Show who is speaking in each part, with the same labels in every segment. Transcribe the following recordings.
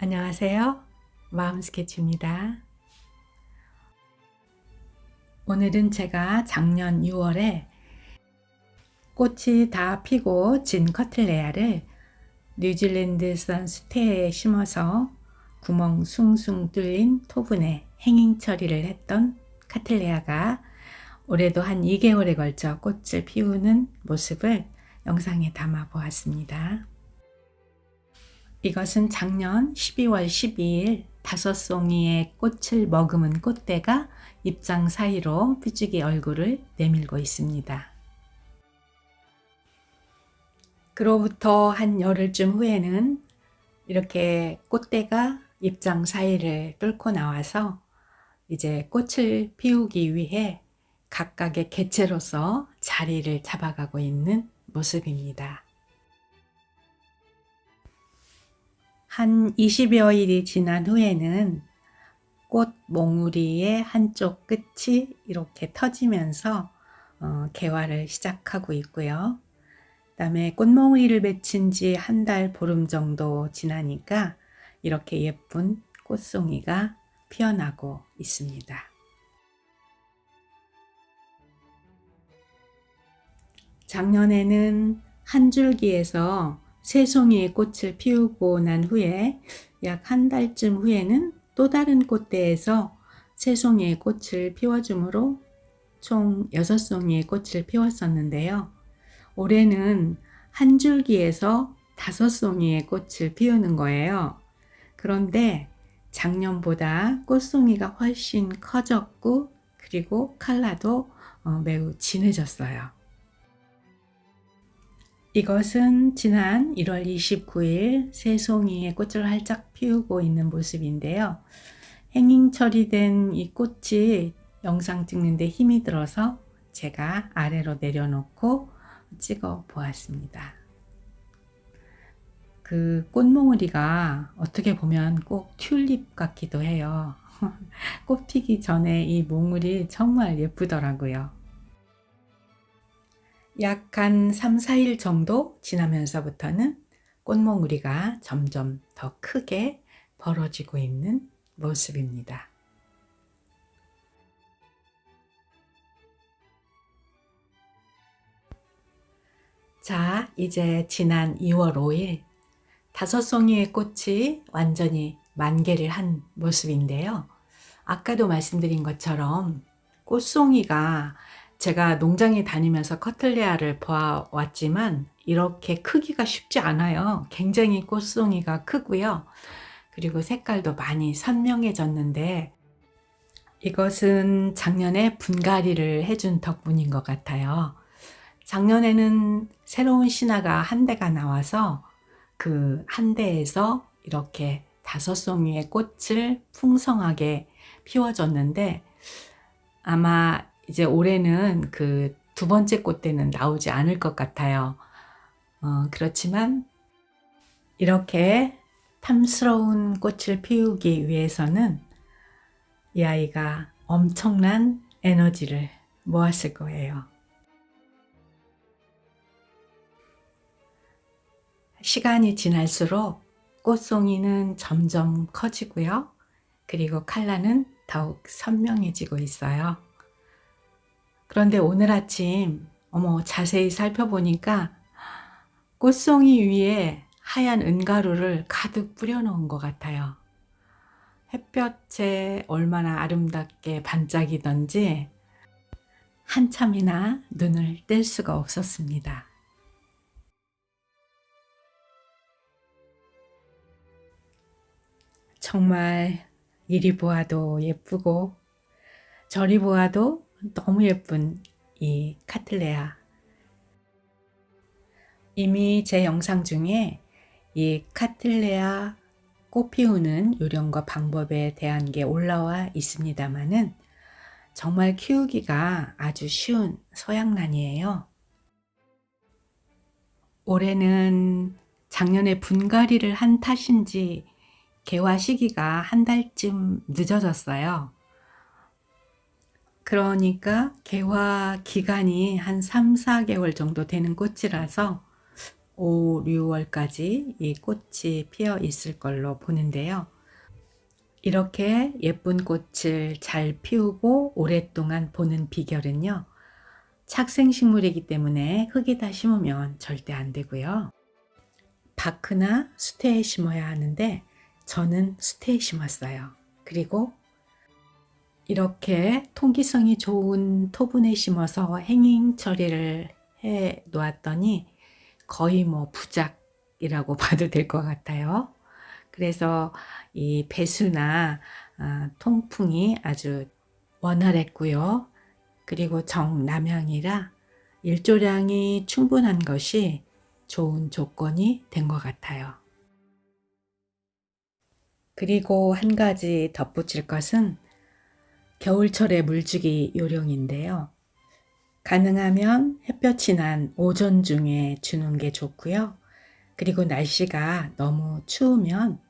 Speaker 1: 안녕하세요. 마음 스케치입니다. 오늘은 제가 작년 6월에 꽃이 다 피고 진 커틀레아를 뉴질랜드산 수태에 심어서 구멍 숭숭 뚫린 토분에 행잉 처리를 했던 카틀레아가 올해도 한 2개월에 걸쳐 꽃을 피우는 모습을 영상에 담아 보았습니다. 이것은 작년 12월 12일 다섯 송이의 꽃을 머금은 꽃대가 입장 사이로 삐죽이 얼굴을 내밀고 있습니다. 그로부터 한 열흘쯤 후에는 이렇게 꽃대가 입장 사이를 뚫고 나와서 이제 꽃을 피우기 위해 각각의 개체로서 자리를 잡아가고 있는 모습입니다. 한 20여일이 지난 후에는 꽃 몽우리의 한쪽 끝이 이렇게 터지면서 어, 개화를 시작하고 있고요. 그 다음에 꽃몽우리를 맺힌 지 한 달 보름 정도 지나니까 이렇게 예쁜 꽃송이가 피어나고 있습니다. 작년에는 한 줄기에서 세 송이의 꽃을 피우고 난 후에 약 한 달쯤 후에는 또 다른 꽃대에서 세 송이의 꽃을 피워주므로 총 여섯 송이의 꽃을 피웠었는데요. 올해는 한 줄기에서 다섯 송이의 꽃을 피우는 거예요. 그런데 작년보다 꽃송이가 훨씬 커졌고 그리고 칼라도 어, 매우 진해졌어요. 이것은 지난 1월 29일 새송이의 꽃을 활짝 피우고 있는 모습인데요. 행잉 처리된 이 꽃이 영상 찍는데 힘이 들어서 제가 아래로 내려놓고 찍어 보았습니다. 그 꽃몽우리가 어떻게 보면 꼭 튤립 같기도 해요. 꽃 피기 전에 이 몽우리 정말 예쁘더라고요. 약 한 3, 4일 정도 지나면서부터는 꽃몽우리가 점점 더 크게 벌어지고 있는 모습입니다. 자, 이제 지난 2월 5일 다섯 송이의 꽃이 완전히 만개를 한 모습인데요. 아까도 말씀드린 것처럼 꽃송이가 제가 농장에 다니면서 커틀레아를 보아왔지만 이렇게 크기가 쉽지 않아요. 굉장히 꽃송이가 크고요. 그리고 색깔도 많이 선명해졌는데 이것은 작년에 분갈이를 해준 덕분인 것 같아요. 작년에는 새로운 신화가 한 대가 나와서 그 한 대에서 이렇게 다섯 송이의 꽃을 풍성하게 피워줬는데 아마 이제 올해는 그 두 번째 꽃대는 나오지 않을 것 같아요. 어, 그렇지만 이렇게 탐스러운 꽃을 피우기 위해서는 이 아이가 엄청난 에너지를 모았을 거예요. 시간이 지날수록 꽃송이는 점점 커지고요. 그리고 칼라는 더욱 선명해지고 있어요. 그런데 오늘 아침, 어머, 자세히 살펴보니까 꽃송이 위에 하얀 은가루를 가득 뿌려놓은 것 같아요. 햇볕에 얼마나 아름답게 반짝이던지 한참이나 눈을 뗄 수가 없었습니다. 정말 이리 보아도 예쁘고 저리 보아도 너무 예쁜 이 카틀레아. 이미 제 영상 중에 이 카틀레아 꽃 피우는 요령과 방법에 대한 게 올라와 있습니다만은 정말 키우기가 아주 쉬운 소양란이에요. 올해는 작년에 분갈이를 한 탓인지 개화 시기가 한 달쯤 늦어졌어요. 그러니까 개화 기간이 한 3, 4개월 정도 되는 꽃이라서 5, 6월까지 이 꽃이 피어 있을 걸로 보는데요. 이렇게 예쁜 꽃을 잘 피우고 오랫동안 보는 비결은요. 착생식물이기 때문에 흙에다 심으면 절대 안 되고요. 바크나 수태에 심어야 하는데 저는 수태에 심었어요. 그리고 이렇게 통기성이 좋은 토분에 심어서 행잉 처리를 해 놓았더니 거의 뭐 부작이라고 봐도 될 것 같아요. 그래서 이 배수나 아, 통풍이 아주 원활했고요. 그리고 정남향이라 일조량이 충분한 것이 좋은 조건이 된 것 같아요. 그리고 한 가지 덧붙일 것은 겨울철의 물주기 요령인데요. 가능하면 햇볕이 난 오전 중에 주는 게 좋고요. 그리고 날씨가 너무 추우면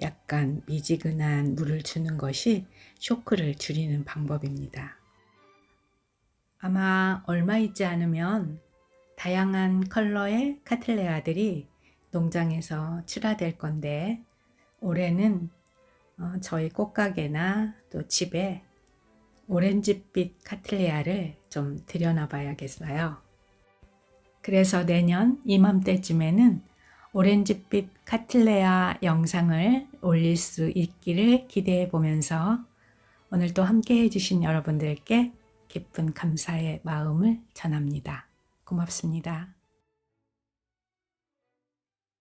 Speaker 1: 약간 미지근한 물을 주는 것이 쇼크를 줄이는 방법입니다. 아마 얼마 있지 않으면 다양한 컬러의 카틀레아들이 농장에서 출하될 건데 올해는 어, 저희 꽃가게나 또 집에 오렌지빛 카틀레아를 좀 들여놔 봐야겠어요. 그래서 내년 이맘때쯤에는 오렌지빛 카틀레아 영상을 올릴 수 있기를 기대해 보면서 오늘도 함께 해주신 여러분들께 깊은 감사의 마음을 전합니다. 고맙습니다.